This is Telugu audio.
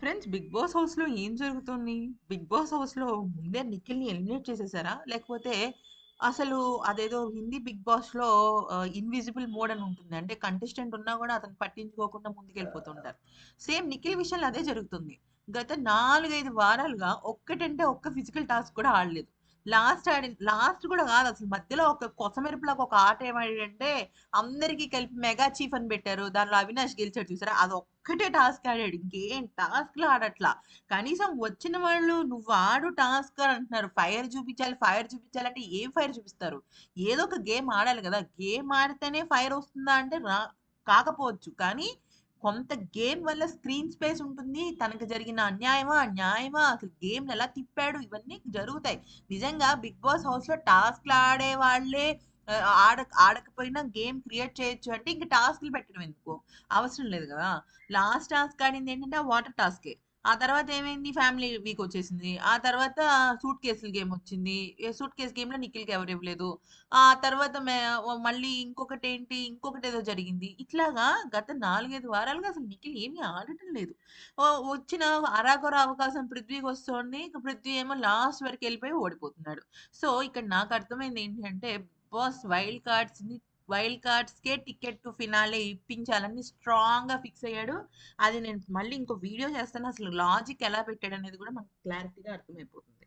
ఫ్రెండ్స్ 'బిగ్ బాస్' హౌస్‌లో ఏం జరుగుతుంది? 'బిగ్ బాస్' హౌస్‌లో ముందే నిఖిల్‌ని ఎలిమినేట్ చేసేసారా? లేకపోతే అసలు అదేదో హిందీ 'బిగ్ బాస్‌లో' లో ఇన్విజిబుల్ మోడ్ అని ఉంటుంది. అంటే కంటెస్టెంట్ ఉన్నా కూడా అతను పట్టించుకోకుండా ముందుకెళ్ళిపోతుంటారు. సేమ్ నిఖిల్ విషయంలో అదే జరుగుతుంది. గత 4, 5 వారాలుగా ఒక్కటంటే ఒక్క ఫిజికల్ టాస్క్ కూడా ఆడలేదు. లాస్ట్ ఆడిన లాస్ట్ కూడా కాదు అసలు మధ్యలో ఒక కొసమెరుపులకు ఒక ఆట ఏమాడాడంటే అందరికి కలిపి మెగా చీఫ్ అని పెట్టారు. దానిలో అవినాష్ గెలిచాడు చూసారా? ఒక్కటే టాస్క్ ఆడాడు. ఇంకేం టాస్క్‌లు ఆడట్లా. కనీసం వచ్చిన వాళ్ళు "నువ్వు ఆడు టాస్క్" అంటున్నారు. ఫైర్ చూపించాలి, ఫైర్ చూపించాలంటే ఏం ఫైర్ చూపిస్తారు? ఏదో ఒక గేమ్ ఆడాలి కదా గేమ్ ఆడితేనే ఫైర్ వస్తుందా అంటే రా కాకపోవచ్చు. కానీ కొంత గేమ్ వల్ల స్క్రీన్ స్పేస్ ఉంటుంది. తనకు జరిగిన అన్యాయమా? న్యాయమా? అసలు గేమ్‌ని ఎలా తిప్పాడు? ఇవన్నీ జరుగుతాయి. నిజంగా 'బిగ్ బాస్' హౌస్‌లో టాస్క్‌లు ఆడే వాళ్ళే ఆడ ఆడకపోయినా గేమ్ క్రియేట్ చేయొచ్చు అంటే ఇంక టాస్క్‌లు పెట్టడం ఎందుకు? అవసరం లేదు కదా లాస్ట్ టాస్క్ ఆడింది ఏంటంటే వాటర్ టాస్కే. ఆ తర్వాత ఏమైంది? ఫ్యామిలీ వీక్ వచ్చేసింది. ఆ తర్వాత సూట్ కేసులు గేమ్ వచ్చింది. సూట్ కేస్ గేమ్‌లో నిఖిల్‌కి ఎవరు ఇవ్వలేదు. ఆ తర్వాత మే మళ్ళీ ఇంకొకటేంటి? ఇంకొకటేదో జరిగింది. ఇట్లాగా గత 4, 5 వారాలుగా అసలు నిఖిల్ ఏమి ఆడటం లేదు. వచ్చిన అరాకొర అవకాశం పృథ్వీకి వస్తోంది. పృథ్వీ ఏమో లాస్ట్ వరకు వెళ్ళిపోయి ఓడిపోతున్నాడు. సో, ఇక్కడ నాకు అర్థమైంది ఏంటి అంటే 'బిగ్ బాస్' వైల్డ్ కార్డ్స్‌ని వైల్డ్ కార్డ్స్‌కే టికెట్ టు ఫినాలే ఇప్పించాలని స్ట్రాంగ్‌గా ఫిక్స్ అయ్యాడు. అది నేను మళ్ళీ ఇంకో వీడియో చేస్తాను. అసలు లాజిక్ ఎలా పెట్టాడు అనేది కూడా మనకు క్లారిటీగా అర్థమైపోతుంది.